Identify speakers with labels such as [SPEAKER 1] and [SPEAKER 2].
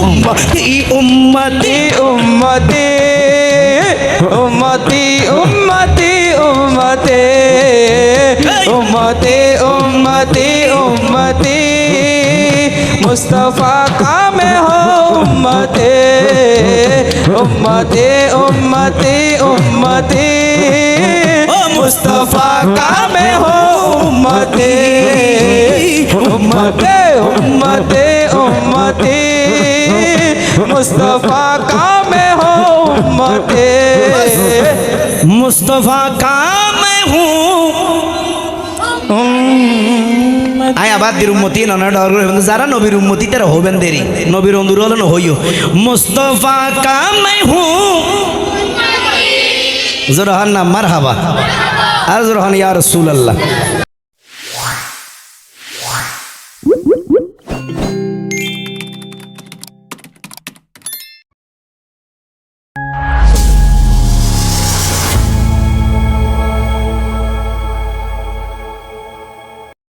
[SPEAKER 1] উম্মতি উম্মতি
[SPEAKER 2] উম্মতি উম্মতি উম্মতে উম্মতে উম্মতে উম্মতে মুস্তফা কামে হো উম্মতে উম্মতি উম্মতি উম্মতি। ও মুস্তফা কামে হো উম্মতি। উম্মতি উম্মতি উম্মতি। মুস্তফা কামে হো উম্মতি।
[SPEAKER 1] মুস্তফা কাম হুঁ আয় আবার দির উম্মতি যারা নবীর উম্মতি তারা হবেন দেরি। নবীর অন্দুর হলেন হইও। মুস্তফা কামাই হু। জোরহান না মার হাবা আর জোরহান ইয়া রসুল আল্লাহ